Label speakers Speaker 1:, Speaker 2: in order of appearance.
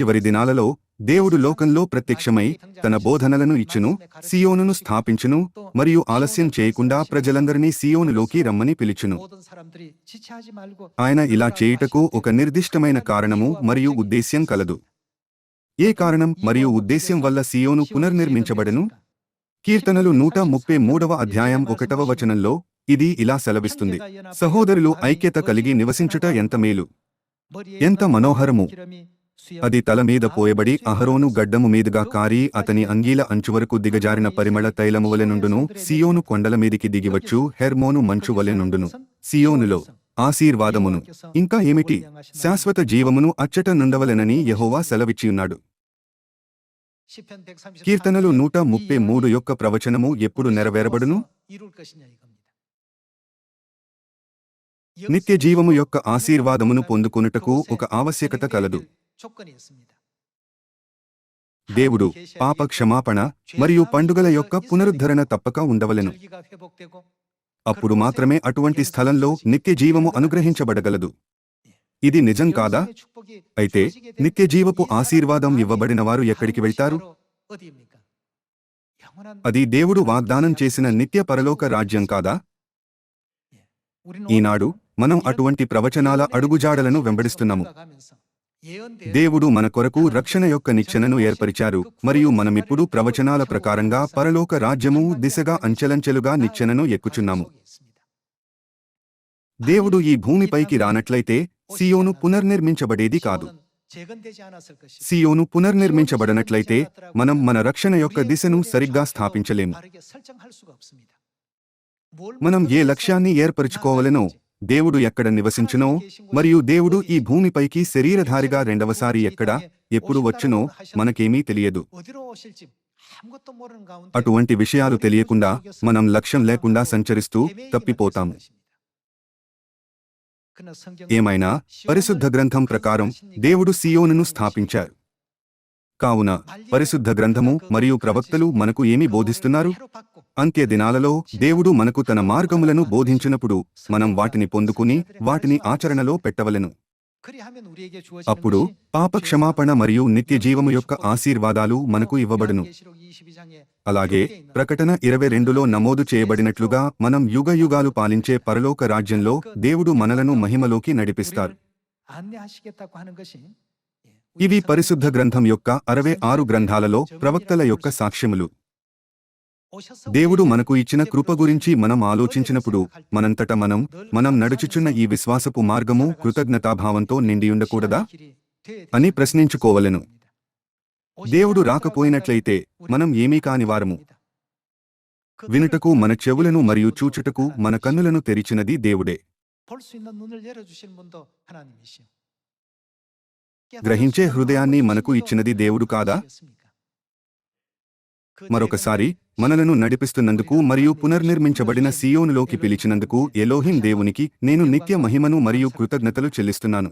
Speaker 1: చివరి దినాలలో దేవుడు లోకంలో ప్రత్యక్షమై తన బోధనలను ఇచ్చును సియోనును స్థాపించును మరియు ఆలస్యం చేయకుండా ప్రజలందరినీ సియోనులోకి రమ్మని పిలిచును. ఆయన ఇలా చేయుటకు ఒక నిర్దిష్టమైన కారణము మరియు ఉద్దేశ్యం కలదు. ఏ కారణం మరియు ఉద్దేశ్యం వల్ల సియోను పునర్నిర్మించబడను? కీర్తనలు నూట ముప్పై మూడవ అధ్యాయం ఒకటవ వచనంలో ఇది ఇలా సెలవిస్తుంది. సహోదరులు ఐక్యత కలిగి నివసించుట ఎంత మేలు? ఎంత మనోహరము? అది తల మీద పోయబడి అహరోను గడ్డము మీదుగా కారి అతని అంగీల అంచు వరకు దిగజారిన పరిమళ తైలము వలె నుండును. సియోను కొండల మీదికి దిగివచ్చు. హెర్మోను మంచు వలె నుండును. సియోనులో ఆశీర్వాదమును. ఇంకా ఏమిటి? శాశ్వత జీవమును అచ్చట నుండవలెనని యహోవా సెలవిచ్చియున్నాడు. కీర్తనలు నూట ముప్పై మూడు యొక్క ప్రవచనము ఎప్పుడు నెరవేరబడును? నిత్య జీవము యొక్క ఆశీర్వాదమును పొందుకొనుటకు ఒక ఆవశ్యకత కలదు. దేవుడు పాప క్షమాపణ మరియు పండుగల యొక్క పునరుద్ధరణ తప్పక ఉండవలెను. అప్పుడు మాత్రమే అటువంటి స్థలంలో నిత్య జీవము అనుగ్రహించబడగలదు. ఇది నిజం కాదా? అయితే నిత్య జీవపు ఆశీర్వాదం ఇవ్వబడిన వారు ఎక్కడికి వెళ్తారు? అది దేవుడు వాగ్దానం చేసిన నిత్య పరలోక రాజ్యం కాదా? ఈనాడు మనం అటువంటి ప్రవచనాల అడుగుజాడలను వెంబడిస్తున్నాము. దేవుడు మన కొరకు రక్షణ యొక్క నిచ్చెనను ఏర్పరిచారు మరియు మనమిప్పుడు ప్రవచనాల ప్రకారంగా పరలోక రాజ్యము దిశగా అంచెలంచెలుగా నిచ్చెనను ఎక్కుచున్నాము. దేవుడు ఈ భూమిపైకి రానట్లయితే సియోను పునర్నిర్మించబడేది కాదు. సియోను పునర్నిర్మించబడనట్లయితే మనం మన రక్షణ యొక్క దిశను సరిగ్గా స్థాపించలేము. మనం ఏ లక్ష్యాన్ని ఏర్పరుచుకోవలెనో దేవుడు ఎక్కడ నివసించునో మరియు దేవుడు ఈ భూమిపైకి శరీరధారిగా రెండవసారి ఎక్కడ ఎప్పుడు వచ్చునో మనకేమీ తెలియదు. అటువంటి విషయాలు తెలియకుండా మనం లక్ష్యం లేకుండా సంచరిస్తూ తప్పిపోతాము. ఏమైనా పరిశుద్ధ గ్రంథం ప్రకారం దేవుడు సియోనును స్థాపించారు. కావున పరిశుద్ధ గ్రంథము మరియు ప్రవక్తలు మనకు ఏమి బోధిస్తున్నారు? అంత్య దినాలలో దేవుడు మనకు తన మార్గములను బోధించినప్పుడు మనం వాటిని పొందుకుని వాటిని ఆచరణలో పెట్టవలెను. అప్పుడు పాప క్షమాపణ మరియు నిత్య జీవము యొక్క ఆశీర్వాదాలు మనకు ఇవ్వబడును. అలాగే ప్రకటన ఇరవై రెండులో నమోదు చేయబడినట్లుగా మనం యుగ యుగాలు పాలించే పరలోక రాజ్యంలో దేవుడు మనలను మహిమలోకి నడిపిస్తారు. ఇవి పరిశుద్ధ గ్రంథం యొక్క అరవై ఆరు గ్రంథాలలో ప్రవక్తల యొక్క సాక్ష్యములు. దేవుడు మనకు ఇచ్చిన కృప గురించి మనం ఆలోచించినప్పుడు మనంతట మనం మనం నడుచుచున్న ఈ విశ్వాసపు మార్గము కృతజ్ఞతాభావంతో నిండియుండకూడదా అని ప్రశ్నించుకోవలెను. దేవుడు రాకపోయినట్లయితే మనం ఏమీ కాని వారము వినుటకు మన చెవులను మరియు చూచుటకు మన కన్నులను తెరిచినది దేవుడే. గ్రహించే హృదయాన్ని మనకు ఇచ్చినది దేవుడు కాదా? మరొకసారి మనలను నడిపిస్తున్నందుకు మరియు పునర్నిర్మించబడిన సియోనులోకి పిలిచినందుకు ఎలోహిం దేవునికి నేను నిత్య మహిమను మరియు కృతజ్ఞతలు చెల్లిస్తున్నాను.